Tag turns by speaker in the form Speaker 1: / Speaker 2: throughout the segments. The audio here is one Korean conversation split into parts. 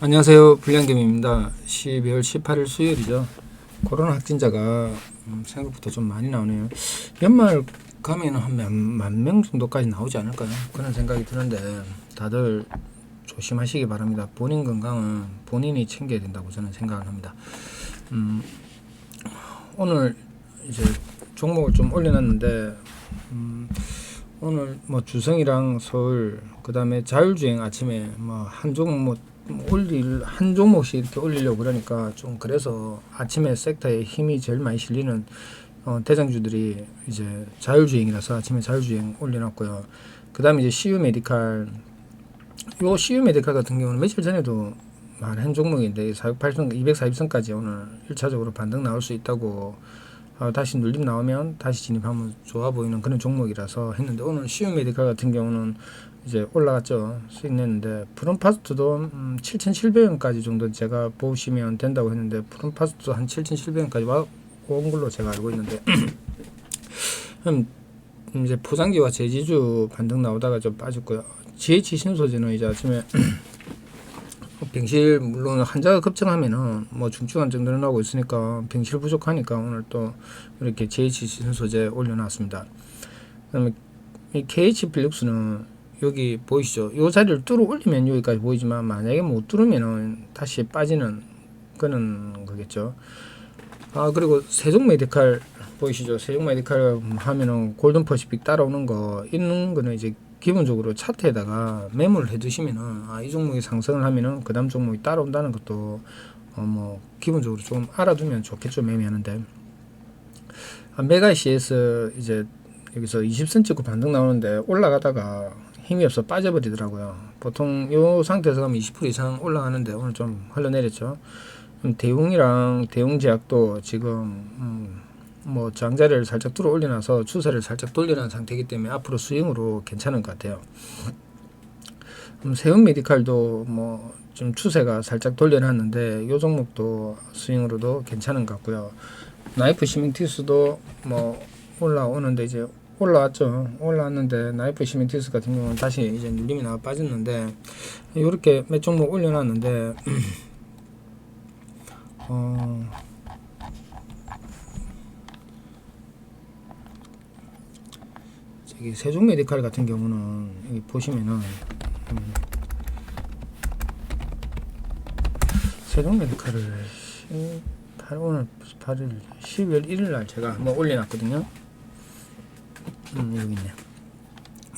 Speaker 1: 안녕하세요. 불량겸입니다. 12월 18일 수요일이죠. 코로나 확진자가 음, 생각보다 좀 많이 나오네요. 연말 가면 한 만 명 정도까지 나오지 않을까요? 그런 생각이 드는데 다들 조심하시기 바랍니다. 본인 건강은 본인이 챙겨야 된다고 저는 생각을 합니다. 음, 오늘 이제 종목을 좀 올려놨는데 음, 오늘 뭐 주성이랑 서울 그 다음에 자율주행 아침에 뭐 한 종목 뭐 올릴 한 종목씩 이렇게 올리려고 그러니까 좀 그래서 아침에 섹터에 힘이 제일 많이 실리는 어, 대장주들이 이제 자율주행이라서 아침에 자율주행 올려놨고요. 그 다음에 이제 CU 메디칼 요 CU 메디칼 같은 경우는 며칠 전에도 말한 종목인데 468선 240선까지 오늘 1차적으로 반등 나올 수 있다고 어, 다시 눌림 나오면 다시 진입하면 좋아 보이는 그런 종목이라서 했는데 오늘 CU 메디칼 같은 경우는 이제 올라갔죠. 수익 냈는데 프롬파스트도 음, 7,700원까지 정도 제가 보시면 된다고 했는데 프롬파스트도 한 7,700원까지 와, 온 걸로 제가 알고 있는데 그럼 이제 포장기와 제지주 반등 나오다가 좀 빠졌고요. GH 신소재는 이제 아침에 병실 물론 환자가 급증하면은 뭐 중증 환자 늘어나고 있으니까 병실 부족하니까 오늘 또 이렇게 GH 신소재 올려놨습니다. 그다음에 이 KH 필립스는 여기 보이시죠? 이 자리를 뚫어 올리면 여기까지 보이지만 만약에 못 뚫으면은 다시 빠지는 그런 거겠죠. 아 그리고 세종 메디칼 보이시죠? 세종 메디칼 하면은 골든 퍼시픽 따라오는 거 있는 거는 이제 기본적으로 차트에다가 메모를 해두시면은 아, 이 종목이 상승을 하면은 그 다음 종목이 따라온다는 것도 어, 뭐 기본적으로 좀 알아두면 좋겠죠 매매하는데 아, 메가 CS 이제 여기서 20선 찍고 반등 나오는데 올라가다가 힘이 없어 빠져버리더라고요. 보통 이 상태에서 가면 20% 이상 올라가는데 오늘 좀 흘러내렸죠. 음, 대웅이랑 대웅제약도 지금 음, 뭐 장자리를 살짝 뚫어 올려놔서 추세를 살짝 돌려놓은 상태이기 때문에 앞으로 수익으로 괜찮은 것 같아요. 음, 세운 메디칼도 뭐좀 추세가 살짝 돌려놨는데 요 종목도 스윙으로도 괜찮은 것 같고요. 나이프 시멘티스도 뭐 올라오는데 이제 올라왔죠. 올라왔는데 나이프 시멘티스 같은 경우는 다시 이제 눌림이 나와 빠졌는데 이렇게 몇 종목 올려놨는데 어. 저기 세종 메디칼 같은 경우는 보시면은 음, 세종 메디칼을 18 오늘 8일 12월 1일 날 제가 한번 올려놨거든요. 음, 여기 있네.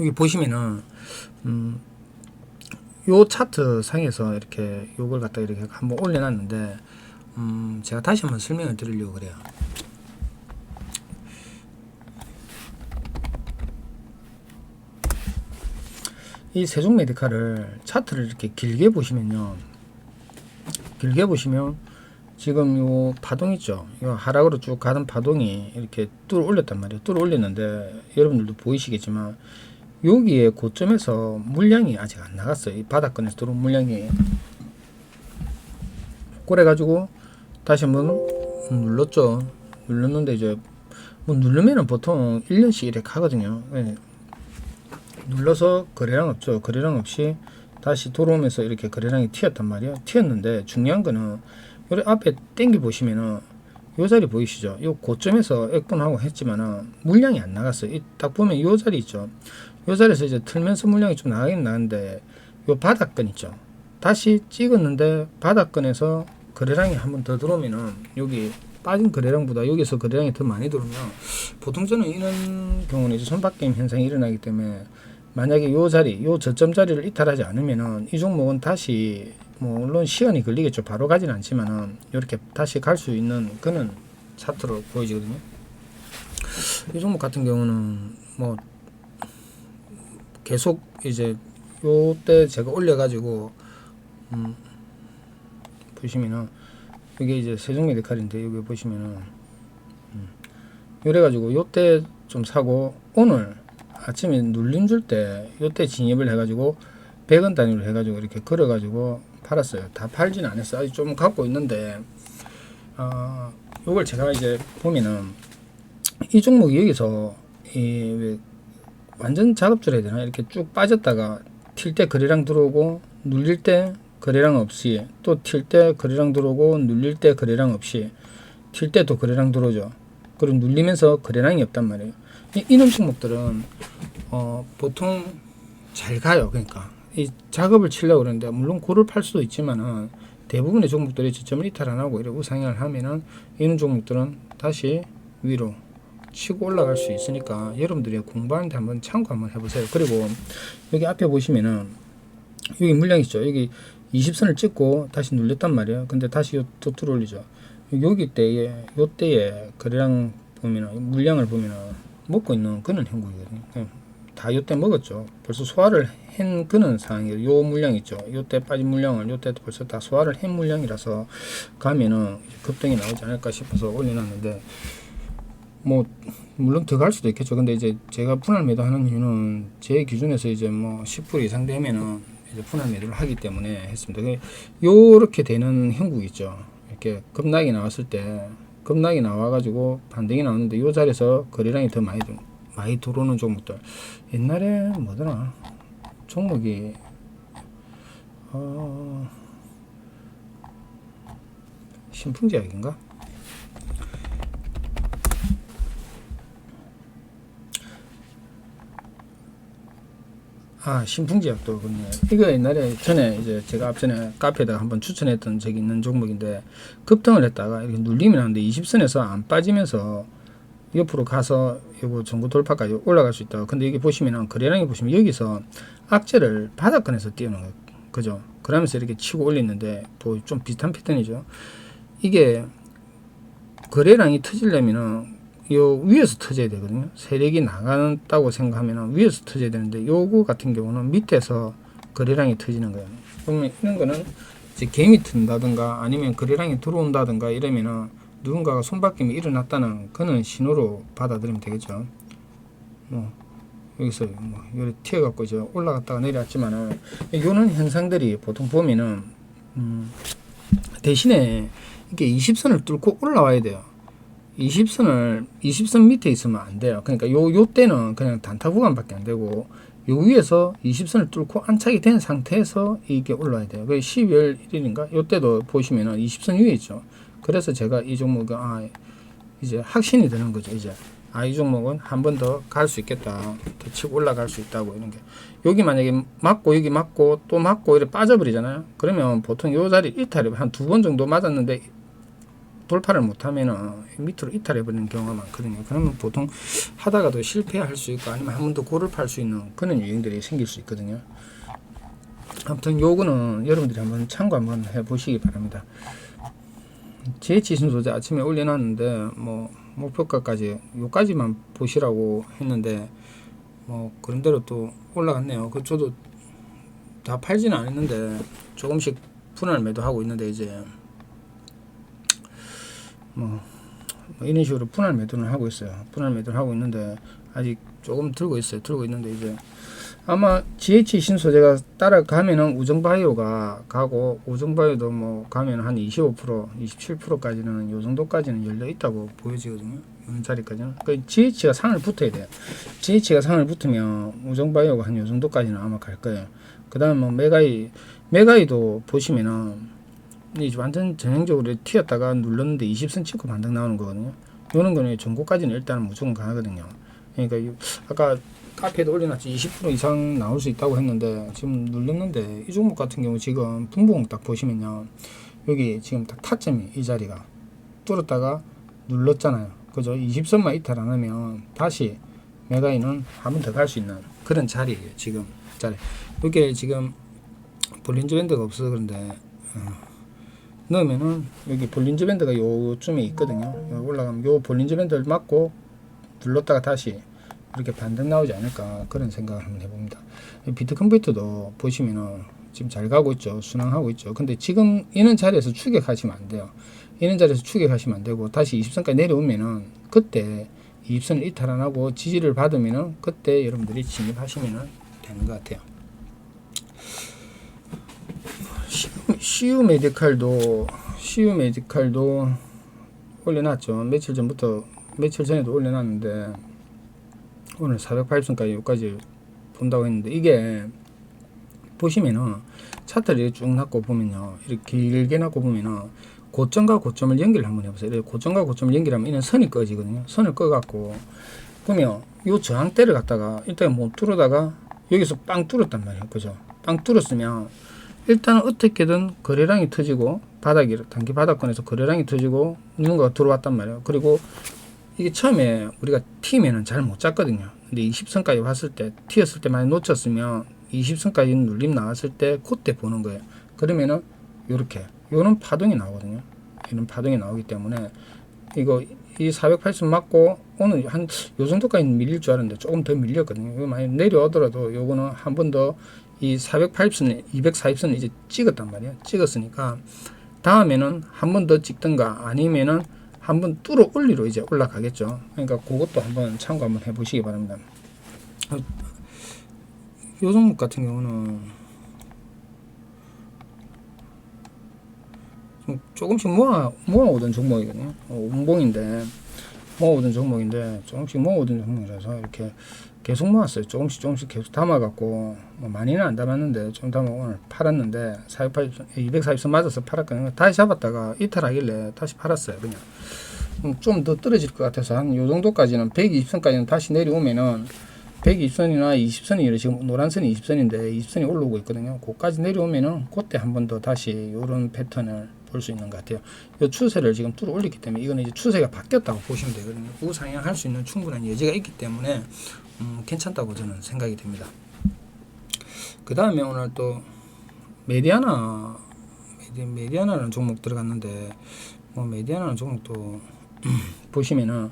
Speaker 1: 여기 보시면은 음, 요 차트 상에서 이렇게 요걸 갖다 이렇게 한번 올려놨는데 음, 제가 다시 한번 설명을 드리려고 그래요. 이 세종 메디칼을 차트를 이렇게 길게 보시면요. 길게 보시면 지금 요 파동 있죠. 이 하락으로 쭉 가는 파동이 이렇게 뚫어 올렸단 말이에요. 뚫어 올렸는데 여러분들도 보이시겠지만 여기에 고점에서 물량이 아직 안 나갔어요. 이 바닥권에서 들어온 물량이 그래가지고 다시 한번 눌렀죠. 눌렀는데 이제 뭐 누르면은 보통 1년씩 이렇게 하거든요. 예. 눌러서 거래량 없죠. 거래량 없이 다시 들어오면서 이렇게 거래량이 튀었단 말이에요. 튀었는데 중요한 거는 여기 앞에 땡겨 보시면은 요 자리 보이시죠? 요 고점에서 액분하고 했지만은 물량이 안 나갔어요. 이딱 보면 요 자리 있죠. 요 자리에서 이제 틀면서 물량이 좀 나가긴 나는데 요 바닥권 있죠. 다시 찍었는데 바닥권에서 거래량이 한 번 더 들어오면은 여기 빠진 거래량보다 여기서 거래량이 더 많이 들어오면 보통 저는 이런 경우는 이제 손바뀜 현상이 일어나기 때문에 만약에 요 자리, 요 저점 자리를 이탈하지 않으면은 이 종목은 다시 뭐 물론 시간이 걸리겠죠. 바로 가진 않지만은 이렇게 다시 갈 수 있는 그는 차트로 보여지거든요. 이 종목 같은 경우는 뭐 계속 이제 요때 제가 올려가지고 음 보시면은 이게 이제 세종 메디칼인데 여기 보시면은 음 이래가지고 요때 좀 사고 오늘 아침에 눌림 줄 때 요때 진입을 해가지고 100원 단위로 해가지고 이렇게 걸어가지고 팔았어요. 다 팔지는 않았어요. 아직 좀 갖고 있는데 어, 요걸 제가 이제 보면은 이 종목이 여기서 이 완전 작업줄 해야 되나 이렇게 쭉 빠졌다가 튈 때 거래량 들어오고 눌릴 때 거래량 없이 또 튈 때 거래량 들어오고 눌릴 때 거래량 없이 튈 때도 거래량 들어오죠. 그리고 눌리면서 거래량이 없단 말이에요. 이, 이런 종목들은 어, 보통 잘 가요. 그러니까 이 작업을 치려고 그러는데 물론 고를 팔 수도 있지만은 대부분의 종목들이 저점을 이탈 안 하고 이렇게 우상향을 하면은 이런 종목들은 다시 위로 치고 올라갈 수 있으니까 여러분들이 공부하는데 한번 참고 한번 해보세요. 그리고 여기 앞에 보시면은 여기 물량 있죠. 여기 20선을 찍고 다시 눌렸단 말이에요. 근데 다시 요- 또 들어올리죠. 여기 때에 요 때에 거래량 보면은 물량을 보면은 먹고 있는 그런 형국이거든요. 다 요때 먹었죠. 벌써 소화를 한 그런 상황이에요. 요 물량 있죠. 요때 빠진 물량을 요때도 벌써 다 소화를 한 물량이라서 가면은 급등이 나오지 않을까 싶어서 올려놨는데 뭐 물론 더 갈 수도 있겠죠. 근데 이제 제가 분할 매도하는 이유는 제 기준에서 이제 뭐 10% 이상 되면은 이제 분할 매도를 하기 때문에 했습니다. 그 요렇게 되는 형국 있죠. 이렇게 급락이 나왔을 때 급락이 나와가지고 반등이 나왔는데 요 자리에서 거래량이 더 많이 좀 많이 들어오는 종목들 옛날에 뭐더라 종목이 어 신풍제약인가? 아 신풍제약도 그렇네요. 이거 옛날에 전에 이제 제가 앞전에 카페에다가 한번 추천했던 적이 있는 종목인데 급등을 했다가 이렇게 눌림이 나는데 20선에서 안 빠지면서 옆으로 가서 이거 전구 돌파까지 올라갈 수 있다. 근데 여기 보시면은 거래량이 보시면 여기서 악재를 바닥권에서 띄우는 거예요. 그죠? 그러면서 이렇게 치고 올리는데 뭐좀 비슷한 패턴이죠. 이게 거래량이 터지려면은 요 위에서 터져야 되거든요. 세력이 나간다고 생각하면은 위에서 터져야 되는데 요거 같은 경우는 밑에서 거래량이 터지는 거예요. 그러면 이런 거는 이제 개미 튼다든가 아니면 거래량이 들어온다든가 이러면은 누군가가 손바뀜이 일어났다는 그런 신호로 받아들이면 되겠죠. 뭐 여기서 뭐 요리 튀어갖고 이제 올라갔다가 내려왔지만은 요런 현상들이 보통 보면은 음 대신에 이게 20선을 뚫고 올라와야 돼요. 20선을 20선 밑에 있으면 안 돼요. 그러니까 요 요 때는 그냥 단타 구간밖에 안 되고 요 위에서 20선을 뚫고 안착이 된 상태에서 이게 올라야 돼요. 그 12월 1일인가 요 때도 보시면은 20선 위에 있죠. 그래서 제가 이 종목은 아 이제 확신이 드는 거죠. 이제 아 이 종목은 한 번 더 갈 수 있겠다. 더 치고 올라갈 수 있다고 이런 게 여기 만약에 맞고 여기 맞고 또 맞고 이렇게 빠져버리잖아요. 그러면 보통 요 자리 이탈이 한 두 번 정도 맞았는데 돌파를 못하면은 밑으로 이탈해 버리는 경우가 많거든요. 그러면 보통 하다가도 실패할 수 있고 아니면 한 번더 고를 팔수 있는 그런 유형들이 생길 수 있거든요. 아무튼 요거는 여러분들이 한번 참고 한번 해보시기 바랍니다. GH 신소재 아침에 올려놨는데 뭐 목표가까지 요까지만 보시라고 했는데 뭐 그런대로 또 올라갔네요. 그 저도 다 팔지는 않았는데 조금씩 분할 매도하고 있는데 이제 뭐, 뭐 이런 식으로 분할 매도를 하고 있어요. 분할 매도를 하고 있는데 아직 조금 들고 있어요. 들고 있는데 이제 아마 GH 신소재가 따라가면은 우정바이오가 가고 우정바이오도 뭐 가면 한 25% 27%까지는 요 정도까지는 열려 있다고 보여지거든요. 이 자리까지는. 그 GH가 상을 붙어야 돼요. GH가 상을 붙으면 우정바이오가 한 요 정도까지는 아마 갈 거예요. 그다음 뭐 메가이 메가이도 보시면은 이제 완전 전형적으로 튀었다가 눌렀는데 20선 찍고 반등 나오는 거거든요. 요런 거는 전고까지는 일단은 무조건 가거든요. 그러니까 이- 아까 카페에도 올려놨지 20% 이상 나올 수 있다고 했는데 지금 눌렀는데 이 종목 같은 경우 지금 분봉 딱 보시면요. 여기 지금 딱 타점이 이 자리가 뚫었다가 눌렀잖아요. 그죠? 20선만 이탈 안 하면 다시 메가인은 한 번 더 갈 수 있는 그런 자리예요 지금 자리. 이게 지금 볼린저 밴드가 없어서 그런데 어, 넣으면은 여기 볼린저 밴드가 요쯤에 있거든요. 올라가면 요 볼린저 밴드를 맞고 눌렀다가 다시 이렇게 반등 나오지 않을까 그런 생각을 한번 해봅니다. 비트 컴퓨터도 보시면은 지금 잘 가고 있죠. 순항하고 있죠. 근데 지금 이런 자리에서 추격하시면 안 돼요. 이런 자리에서 추격하시면 안 되고 다시 20선까지 내려오면은 그때 20선을 이탈 안 하고 지지를 받으면은 그때 여러분들이 진입하시면은 되는 것 같아요. CU 메디칼도 CU 메디칼도 올려놨죠. 며칠 전부터 며칠 전에도 올려놨는데 오늘 480선까지 여기까지 본다고 했는데 이게 보시면은 차트를 쭉 놨고 보면요. 이렇게 길게 놨고 보면은 고점과 고점을 연결을 한번 해보세요. 고점과 고점을 연결하면 이는 선이 꺼지거든요. 선을 꺼갖고 그러면 요 저항대를 갖다가 일단 못 뚫어다가 여기서 빵 뚫었단 말이에요. 그죠? 빵 뚫었으면 일단은 어떻게든 거래량이 터지고 바닥이 단기 바닥권에서 거래량이 터지고 누군가가 들어왔단 말이에요. 그리고 이게 처음에 우리가 T면은 잘 못 잡거든요. 근데 20선까지 왔을 때 T였을 때 많이 놓쳤으면 20선까지 눌림 나왔을 때 그때 보는 거예요. 그러면은 요렇게 요런 파동이 나오거든요. 이런 파동이 나오기 때문에 이거 이 480 맞고 오늘 한 요 정도까지 밀릴 줄 알았는데 조금 더 밀렸거든요. 이거 많이 내려오더라도 요거는 한 번 더 이 480선, 240선을 이제 찍었단 말이에요. 찍었으니까 다음에는 한 번 더 찍든가 아니면은 한번 뚫어 올리로 이제 올라가겠죠. 그러니까 그것도 한번 참고 한번 해보시기 바랍니다. 어, 요 종목 같은 경우는 좀 조금씩 모아 모아오던 종목이거든요. 어, 운봉인데 모아오던 종목인데 조금씩 모아오던 종목이라서 이렇게 계속 모았어요. 조금씩 조금씩 계속 담아갖고 뭐 많이는 안 담았는데 좀 담아 오늘 팔았는데 480, 240선 맞아서 팔았거든요. 다시 잡았다가 이탈하길래 다시 팔았어요. 그냥 좀 더 떨어질 것 같아서 한 요 정도까지는 120선까지는 다시 내려오면은 120선이나 20선이 지금 노란선이 20선인데 20선이 올라오고 있거든요. 그까지 내려오면은 그때 한 번 더 다시 이런 패턴을 볼 수 있는 것 같아요. 이 추세를 지금 뚫어 올렸기 때문에 이거는 이제 추세가 바뀌었다고 보시면 되거든요. 우상향할 수 있는 충분한 여지가 있기 때문에 음, 괜찮다고 저는 생각이 됩니다. 그 다음에 오늘 또 메디아나 메디, 메디아나라는 종목 들어갔는데 뭐 메디아나라는 종목도 보시면은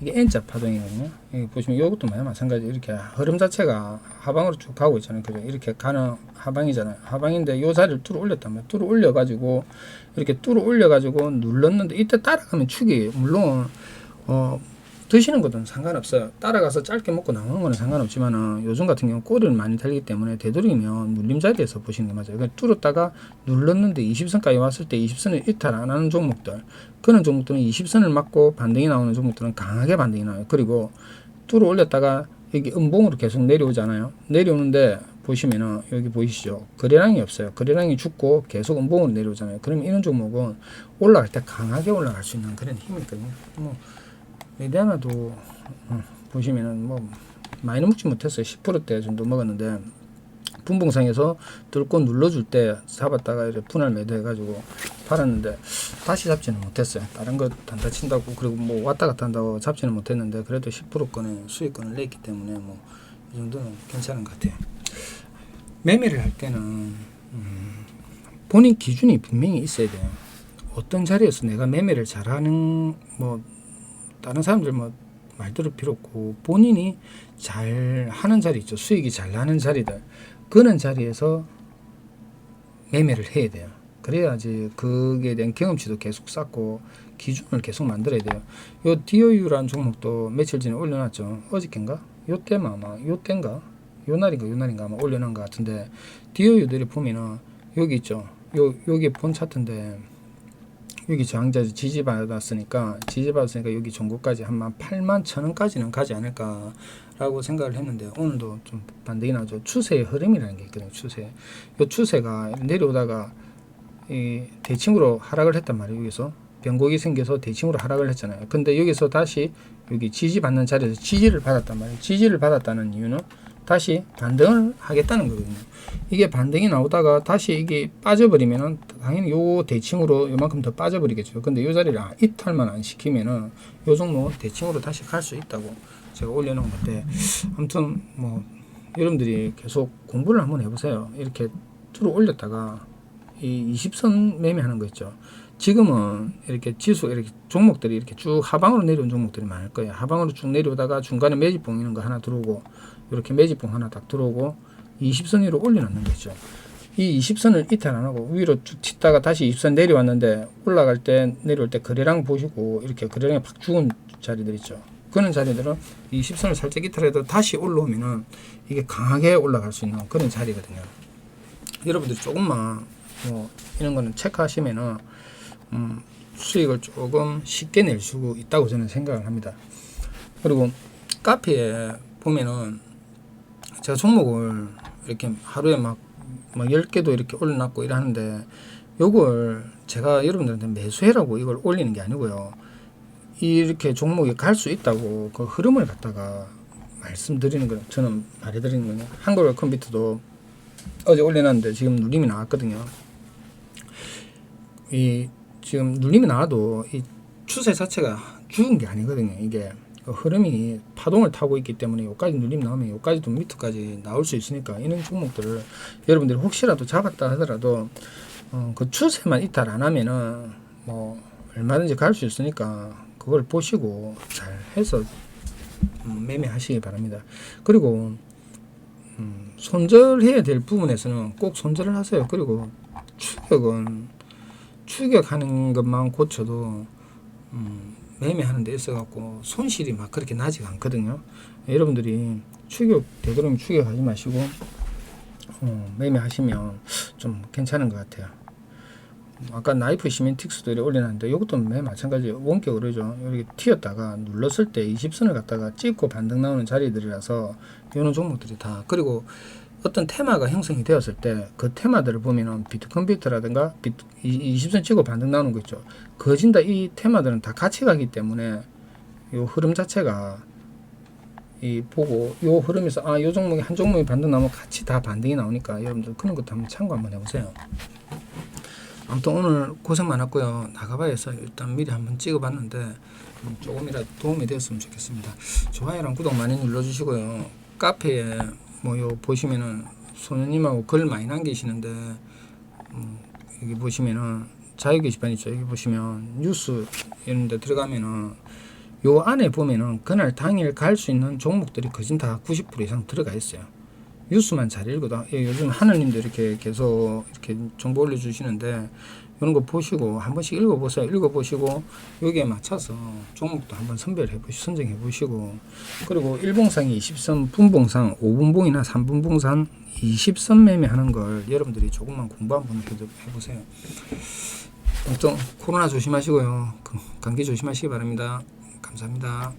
Speaker 1: 이게 N자 파동이거든요. 여기 보시면 이것도 마찬가지 이렇게 흐름 자체가 하방으로 쭉 가고 있잖아요. 그죠? 이렇게 가는 하방이잖아요. 하방인데 요 자리를 뚫어 올렸다면 뚫어 올려 가지고 이렇게 뚫어 올려 가지고 눌렀는데 이때 따라가면 축이 물론 어 드시는 것은 상관없어요. 따라가서 짧게 먹고 나오는 거는 상관없지만은 요즘 같은 경우 꼬리를 많이 달기 때문에 되도록이면 눌림 자리에서 보시는 게 맞아요. 그러니까 뚫었다가 눌렀는데 20선까지 왔을 때 20선을 이탈 안 하는 종목들 그런 종목들은 20선을 맞고 반등이 나오는 종목들은 강하게 반등이 나요. 그리고 뚫어 올렸다가 여기 음봉으로 계속 내려오잖아요. 내려오는데 보시면은 여기 보이시죠? 거래량이 없어요. 거래량이 죽고 계속 음봉으로 내려오잖아요. 그러면 이런 종목은 올라갈 때 강하게 올라갈 수 있는 그런 힘이 있거든요. 뭐 메디아나도 어, 보시면은 뭐 많이는 먹지 못했어요. 10%대 정도 먹었는데 분봉상에서 들고 눌러줄 때 잡았다가 이제 분할 매도해가지고 팔았는데 다시 잡지는 못했어요. 다른 거 단타 친다고 그리고 뭐 왔다 갔다 한다고 잡지는 못했는데 그래도 10%권의 수익권을 냈기 때문에 뭐 이 정도는 괜찮은 것 같아요. 매매를 할 때는 음, 본인 기준이 분명히 있어야 돼요. 어떤 자리에서 내가 매매를 잘하는 뭐 다른 사람들 뭐말 들을 필요 없고 본인이 잘 하는 자리 있죠. 수익이 잘 나는 자리들. 그런 자리에서 매매를 해야 돼요. 그래야지 그에 대한 경험치도 계속 쌓고 기준을 계속 만들어야 돼요. 요 DOU라는 종목도 며칠 전에 올려놨죠. 어저께인가? 요때만 아마 요때인가? 요 날인가 요 날인가 아마 올려놓은 것 같은데 DOU들이 보면은 여기 있죠. 요 여기 본 차트인데 여기 저항자 지지받았으니까 지지받았으니까 여기 정고까지 한 8만 천 원까지는 가지 않을까 라고 생각을 했는데 오늘도 좀 반등이 나죠. 추세의 흐름이라는 게 있거든요. 추세. 요 추세가 내려오다가 이 대칭으로 하락을 했단 말이에요. 여기서 변곡이 생겨서 대칭으로 하락을 했잖아요. 근데 여기서 다시 여기 지지받는 자리에서 지지를 받았단 말이에요. 지지를 받았다는 이유는 다시 반등을 하겠다는 거거든요. 이게 반등이 나오다가 다시 이게 빠져버리면은 당연히 요 대칭으로 요만큼 더 빠져버리겠죠. 근데 요 자리를 아- 이탈만 안 시키면은 요 종목 대칭으로 다시 갈 수 있다고 제가 올려놓은 건데 아무튼 뭐 여러분들이 계속 공부를 한번 해보세요. 이렇게 들어 올렸다가 이 20선 매매하는 거 있죠. 지금은 이렇게 지수 이렇게 종목들이 이렇게 쭉 하방으로 내려온 종목들이 많을 거예요. 하방으로 쭉 내려오다가 중간에 매집 봉 이런 거 하나 들어오고 이렇게 매집봉 하나 딱 들어오고 20선 위로 올려놓는 거죠. 이 20선을 이탈 안 하고 위로 쭉 튀다가 다시 20선 내려왔는데 올라갈 때 내려올 때 거래량 보시고 이렇게 거래량이 팍 죽은 자리들 있죠. 그런 자리들은 20선을 살짝 이탈해도 다시 올라오면은 이게 강하게 올라갈 수 있는 그런 자리거든요. 여러분들이 조금만 뭐 이런 거는 체크하시면은 음, 수익을 조금 쉽게 낼 수 있다고 저는 생각을 합니다. 그리고 카페에 보면은 제가 종목을 이렇게 하루에 막뭐 10개도 이렇게 올려놨고 이러는데 요걸 제가 여러분들한테 매수해라고 이걸 올리는 게 아니고요. 이렇게 종목이 갈 수 있다고 그 흐름을 갖다가 말씀드리는 거예요. 저는 말해드리는 거예요. 한글 컴퓨터도 어제 올려놨는데 지금 누림이 나왔거든요. 이 지금 누림이 나와도 이 추세 자체가 죽은 게 아니거든요. 이게 그 흐름이 파동을 타고 있기 때문에 여기까지 누림 나오면 여기까지도 밑으까지 나올 수 있으니까 이런 종목들을 여러분들이 혹시라도 잡았다 하더라도 어, 그 추세만 이탈 안 하면은 뭐 얼마든지 갈 수 있으니까 그걸 보시고 잘 해서 음, 매매하시기 바랍니다. 그리고 음, 손절해야 될 부분에서는 꼭 손절을 하세요. 그리고 추격은 추격하는 것만 고쳐도 음, 매매하는 데 있어갖고 손실이 막 그렇게 나지가 않거든요. 여러분들이 추격 되도록 추격하지 마시고 어, 매매하시면 좀 괜찮은 것 같아요. 아까 나이프 시멘틱스도 올려놨는데 이것도 매 마찬가지 원격으로죠. 이렇게 튀었다가 눌렀을 때 20선을 갖다가 찍고 반등 나오는 자리들이라서 이런 종목들이 다 그리고 어떤 테마가 형성이 되었을 때 그 테마들을 보면은 비트컴퓨터라든가 비트, 20선 찍고 반등 나오는 거 있죠. 거진다 이 테마들은 다 같이 가기 때문에 이 흐름 자체가 이 보고 요 흐름에서 아 요 종목이 한 종목이 반등 나오면 같이 다 반등이 나오니까 여러분들 그런 것도 한번 참고 한번 해보세요. 아무튼 오늘 고생 많았고요. 나가봐야 해서 일단 미리 한번 찍어봤는데 음, 조금이라도 도움이 되었으면 좋겠습니다. 좋아요랑 구독 많이 눌러주시고요. 카페에 뭐 요 보시면은 소녀님하고 글 많이 남기시는데 음, 여기 보시면은 자유 게시판 있죠. 여기 보시면 뉴스 이런 데 들어가면은 요 안에 보면은 그날 당일 갈 수 있는 종목들이 거진 다 90% 이상 들어가 있어요. 뉴스만 잘 읽어도 예, 요즘 하느님도 이렇게 계속 이렇게 정보 올려주시는데 이런 거 보시고 한 번씩 읽어보세요. 읽어보시고 여기에 맞춰서 종목도 한번 선별해 보시, 선정해 보시고 그리고 일봉상이 20선 분봉상 5분봉이나 3분봉상 20선 매매하는 걸 여러분들이 조금만 공부 한번 해보세요. 좀 코로나 조심하시고요. 그 감기 조심하시기 바랍니다. 감사합니다.